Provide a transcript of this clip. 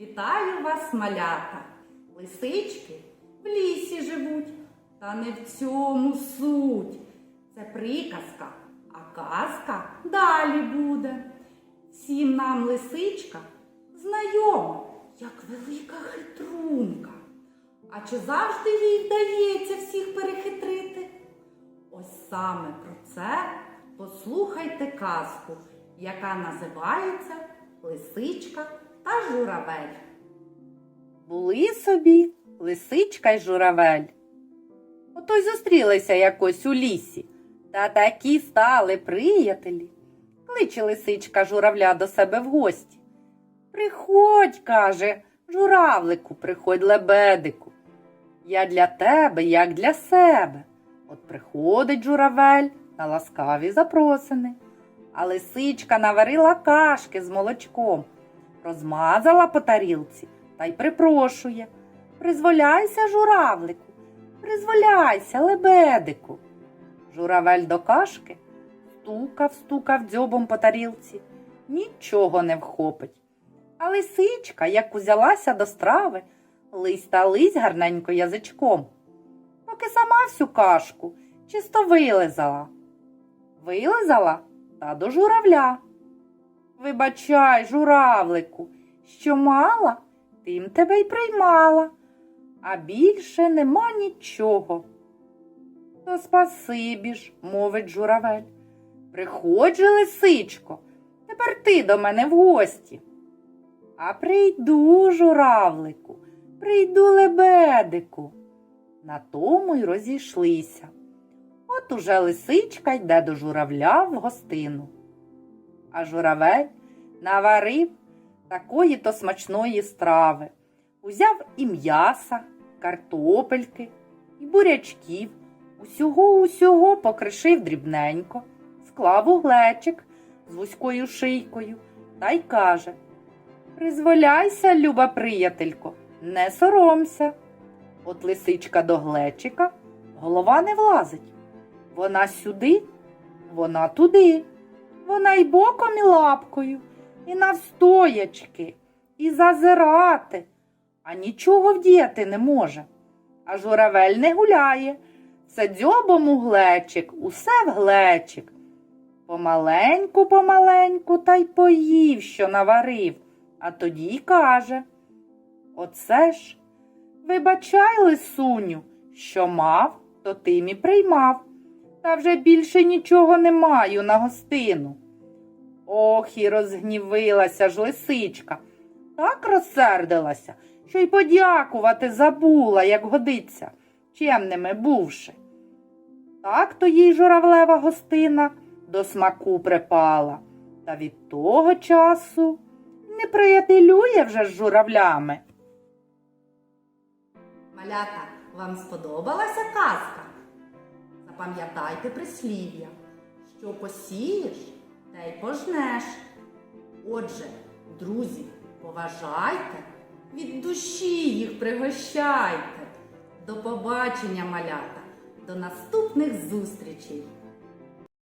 Вітаю вас, малята! Лисички в лісі живуть, та не в цьому суть. Це приказка, а казка далі буде. Всім нам лисичка знайома, як велика хитрунка. А чи завжди їй вдається всіх перехитрити? Ось саме про це послухайте казку, яка називається Лисичка та журавель. Були собі лисичка й журавель. Ото й зустрілися якось у лісі, та такі стали приятелі. Кличе лисичка журавля до себе в гості. Приходь, каже, журавлику, приходь лебедику. Я для тебе, як для себе. От приходить журавель на ласкаві запросини, а лисичка наварила кашки з молочком, розмазала по тарілці та й припрошує. Призволяйся, журавлику, призволяйся, лебедику. Журавель до кашки стукав, стукав дзьобом по тарілці, нічого не вхопить. А лисичка, як узялася до страви, лись та лись гарненько язичком, поки сама всю кашку чисто вилизала. Вилизала та до журавля. Вибачай, журавлику, що мала, тим тебе й приймала, а більше нема нічого. То спасибі ж, мовить журавель. Приходь же, лисичко, тепер ти до мене в гості. А прийду, журавлику, прийду лебедику. На тому й розійшлися. От уже лисичка йде до журавля в гостину. А журавель наварив такої то смачної страви. Узяв і м'яса, картопельки, і бурячків, усього усього покришив дрібненько, склав у глечик з вузькою шийкою та й каже Призволяйся, люба приятелько, не соромся. От лисичка до глечика голова не влазить. Вона сюди, вона туди, вона й боком, і лапкою, і навстоячки, і зазирати, а нічого вдіяти не може. А журавель не гуляє, все дзьобом у глечик, усе в глечик. Помаленьку, помаленьку, та й поїв, що наварив, а тоді й каже Оце ж, вибачай, лисуню, що мав, то тим і приймав, та вже більше нічого не маю на гостину. Ох, і розгнівилася ж лисичка, так розсердилася, що й подякувати забула, як годиться, чемними бувши. Так то їй журавлева гостина до смаку припала, та від того часу не приятелює вже з журавлями. Малята, вам сподобалася казка? Запам'ятайте прислів'я, що посієш, те й пожнеш. Отже, друзі, поважайте, від душі їх пригощайте. До побачення, малята, до наступних зустрічей!